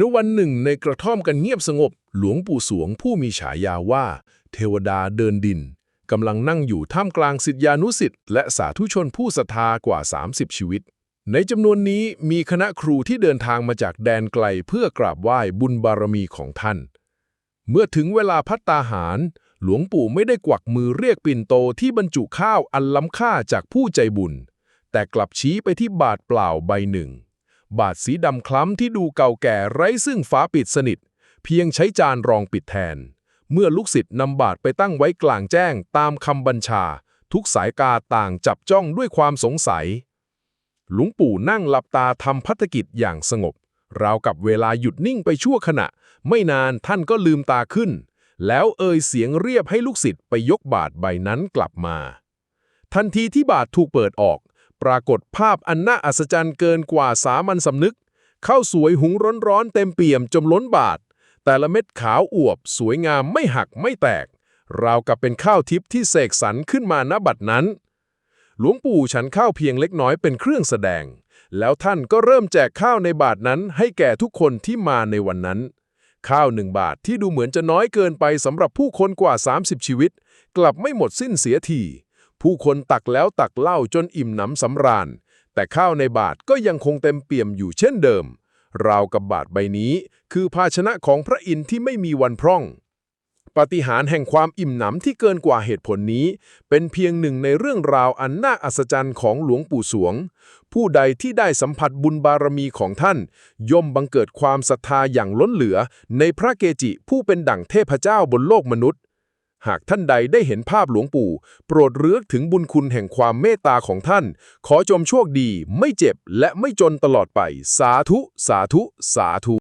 ในวันหนึ่งในกระท่อมกันเงียบสงบ หลวงปู่สวงผู้มีฉายาว่า เทวดาเดินดินกำลังนั่งอยู่ท่ามกลางศิษยานุศิษย์และสาธุชนผู้ศรัทธากว่า 30 ชีวิต ในจำนวนนี้มีคณะครูที่เดินทางมาจากแดนไกลเพื่อกราบไหว้บุญบารมีของท่าน เมื่อถึงเวลาพัตตาหาร หลวงปู่ไม่ได้กวักมือเรียกปิ่นโตที่บรรจุข้าวอันล้ำค่าจากผู้ใจบุญ แต่กลับชี้ไปที่บาทเปล่าใบหนึ่ง บาทสีดำคล้ำที่ดูเก่าแก่ไร้ซึ่งฝาปิดสนิท เพียงใช้จานรองปิดแทน เมื่อลูกศิษย์นำบาทไปตั้งไว้กลางแจ้งตามคำบัญชา ทุกสายกาต่างจับจ้องด้วยความสงสัย หลวงปู่นั่งหลับตาทำพัฒกิจอย่างสงบ ราวกับเวลาหยุดนิ่งไปชั่วขณะ ไม่นานท่านก็ลืมตาขึ้น แล้วเอ่ยเสียงเรียบให้ลูกศิษย์ไปยกบาทใบนั้นกลับมา ทันทีที่บาทถูกเปิดออก ปรากฏภาพอันน่าอัศจรรย์เกินกว่าสามัญสำนึก ข้าวสวยหุงร้อนๆเต็มเปี่ยมจมล้นบาท แต่ละเม็ดขาวอวบ สวยงามไม่หักไม่แตก ราวกับเป็นข้าวทิพย์ที่เสกสรรขึ้นมาณบัดนั้น หลวงปู่ฉันข้าวเพียงเล็กน้อยเป็นเครื่องแสดง แล้วท่านก็เริ่มแจกข้าวในบาทนั้นให้แก่ทุกคนที่มาในวันนั้น ข้าวหนึ่งบาทที่ดูเหมือนจะน้อยเกินไปสำหรับผู้คนกว่า 30 ชีวิต กลับไม่หมดสิ้นเสียที ผู้คนตักแล้วตักเหล้าจนอิ่มหนำสำราญ แต่ข้าวในบาทก็ยังคงเต็มเปี่ยมอยู่เช่นเดิม ราวกับบาทใบนี้ คือภาชนะของพระอินทร์ที่ไม่มีวันพร่องปาฏิหาริย์แห่งความอิ่มหนำที่เกินกว่าเหตุผลนี้ เป็นเพียงหนึ่งในเรื่องราวอันน่าอัศจรรย์ของหลวงปู่สวง ผู้ใดที่ได้สัมผัสบุญบารมีของท่าน ย่อมบังเกิดความศรัทธาอย่างล้นเหลือ ในพระเกจิผู้เป็นดั่งเทพเจ้าบนโลกมนุษย์ หากท่านใดได้เห็นภาพหลวงปู่ โปรดเรือกถึงบุญคุณแห่งความเมตตาของท่าน ขอจมโชคดี ไม่เจ็บและไม่จนตลอดไป สาธุ สาธุ สาธุ